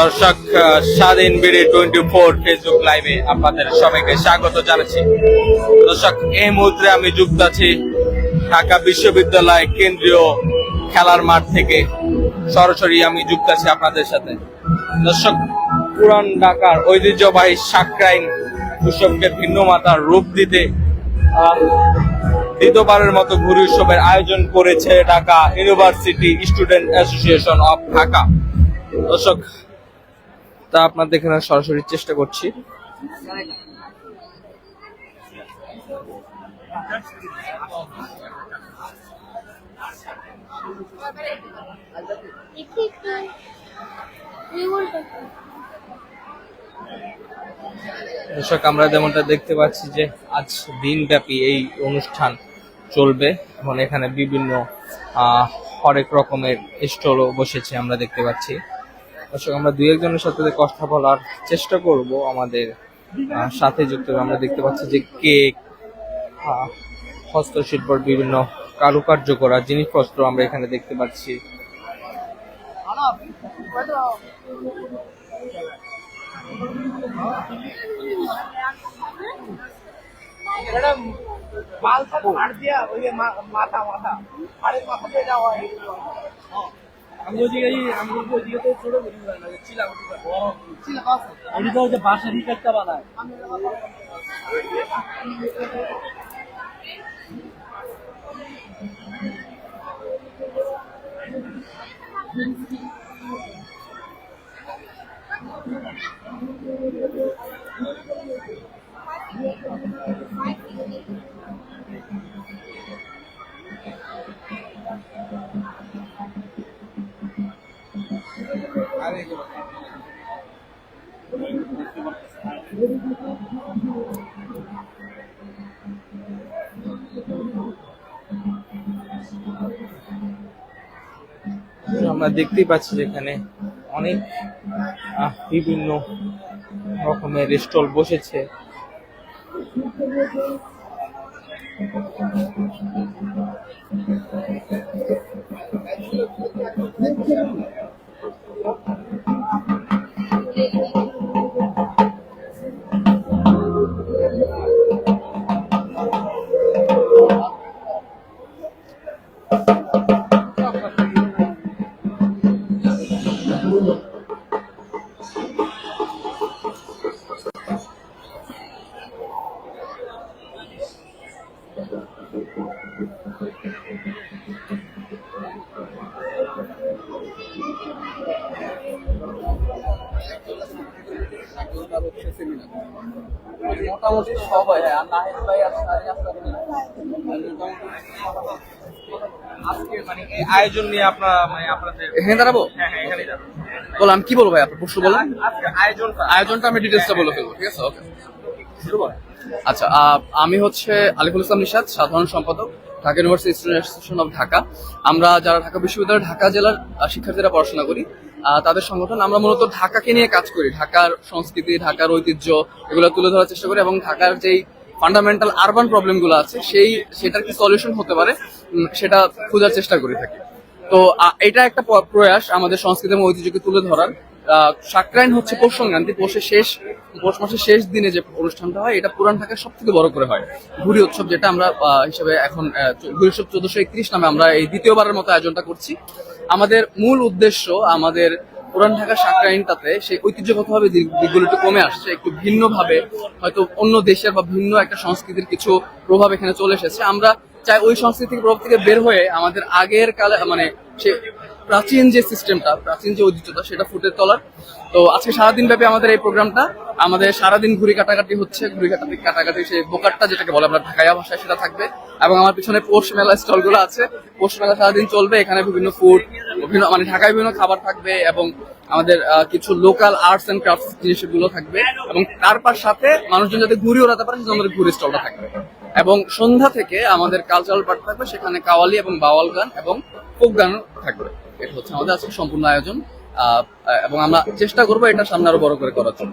দর্শক স্বাধীন BD twenty four Facebook লাইভে আপনাদের সবাইকে স্বাগত জানাচ্ছি। দর্শক, এই মুহূর্তে আমি যুক্ত আছি ঢাকা বিশ্ববিদ্যালয় কেন্দ্রীয় খেলার মাঠ থেকে। সরাসরি আমি যুক্ত আছি আপনাদের সাথে। দর্শক, পুরান ঢাকার ঐতিহ্যবাহী সাকরাইন উৎসবকে ভিন্ন মাতার রূপ দিতে দ্বিতীয়বারের মতো ঘুরি উৎসবের আয়োজন করেছে Dhaka university student association of Dhaka. দর্শক, তা আপনাদের এখানে সরাসরি চেষ্টা করছি। দর্শক, আমরা যেমনটা দেখতে পাচ্ছি যে আজ দিনব্যাপী এই অনুষ্ঠান চলবে। এবং এখানে বিভিন্ন হরেক রকমের স্টলও বসেছে, আমরা দেখতে পাচ্ছি। দর্শক, আমরা দুই একজনের সাথে কথা বলার চেষ্টা করব, আমাদের সাথে যুক্ত আমরা দেখতে পাচ্ছি যে কেক হস্তশিল্পর বিভিন্ন কারুকার্য করা জিনিসপত্র আমরা এখানে দেখতে পাচ্ছি। মাথা মাথা। মাথা হয়। আমি ওদিকে আমি ওদিকে তো ছোট বলি না চিলা চিলা আছে ওদিকে ওই যে বাঁশের একটা বানায়। আমরা দেখতেই পাচ্ছি যেখানে অনেক বিভিন্ন রকমের স্টল বসেছে। মোটামুটি সবাই আর নাহিদ ভাই আজকে মানে এই আয়োজন নিয়ে আপনার মানে আপনাদের এখানে দাঁড়াবো? হ্যাঁ হ্যাঁ এখানেই যাব। বললাম কি বলব ভাই? আপনার প্রশ্ন বলেন। আয়োজনটা আয়োজনটা আমি ডিটেলসটা বলে ফেলব ঠিক আছে? ওকে আচ্ছা আমি হচ্ছে আলিফুল ইসলাম নিশাদ সাধারণ সম্পাদক Dhaka university student association of Dhaka. আমরা যারা ঢাকা বিশ্ববিদ্যালয় ঢাকা জেলার শিক্ষার্থীরা পড়াশোনা করি তাদের সংগঠন। আমরা মূলত ঢাকাকে নিয়ে কাজ করি। ঢাকার সংস্কৃতি, ঢাকার ঐতিহ্য এগুলো তুলে ধরার চেষ্টা করি এবং ঢাকার যেই ফান্ডামেন্টাল আরবান প্রবলেমগুলো আছে, সেই সেটার কি সলিউশন হতে পারে সেটা খোঁজার চেষ্টা করে থাকি। তো এটা একটা প্রয়াস আমাদের সংস্কৃতি এবং ঐতিহ্যকে তুলে ধরার। সাকরাইন হচ্ছে পৌষ সংক্রান্তি। পৌষের শেষ, পৌষ মাসের শেষ দিনে যে অনুষ্ঠানটা হয়, এটা পুরান ঢাকার সব থেকে বড় করে হয়। ঘুরি উৎসব যেটা আমরা হিসাবে এখন ঘুরি উৎসব চোদ্দশো একত্রিশ নামে আমরা এই দ্বিতীয়বারের মতো আয়োজনটা করছি। আমাদের মূল উদ্দেশ্য আমাদের পুরান ঢাকার সাকরাইনটাতে সেই ঐতিহ্যগতভাবে দিক- দিকগুলো একটু কমে আসছে, একটু ভিন্নভাবে, হয়তো অন্য দেশের বা ভিন্ন একটা সংস্কৃতির কিছু প্রভাব এখানে চলে এসেছে। আমরা চাই ওই সংস্কৃতির প্রভাব থেকে বের হয়ে আমাদের আগের কালে মানে সে প্রাচীন যে সিস্টেমটা, প্রাচীন যে ঐতিহ্যটা, সেটা ফুটে তোলার। তো আজকে সারাদিন ব্যাপী আমাদের এই প্রোগ্রামটা। আমাদের সারাদিন ঘুরি কাটাকাটি হচ্ছে, ঘুরি কাটাকাটি কাটাকাটি সেই বোকারটা যেটাকে বলে আমরা ঢাকাইয়া ভাষায় সেটা থাকবে। এবং আমার পিছনে পোষ মেলা স্টলগুলো আছে। পোষ মেলা সারাদিন চলবে, এখানে বিভিন্ন ফুড বিভিন্ন মানে ঢাকায় বিভিন্ন খাবার থাকবে এবং আমাদের কিছু লোকাল আর্টস এন্ড ক্রাফটস জিনিসগুলো থাকবে। এবং তারপর সাথে মানুষজন যাতে ঘুরি ওড়াতে পারে, সেজন্য আমাদের ঘুরি স্টলটা থাকবে। এবং সন্ধ্যা থেকে আমাদের কালচারাল পার্ট থাকবে, সেখানে কাওয়ালি এবং বাওয়াল গান এবং ফোক গান থাকবে। এটা হচ্ছে আমাদের আজকে সম্পূর্ণ আয়োজন। এবং আমরা চেষ্টা করব এটা সামনে আরও বড় করে করার জন্য।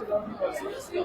এই,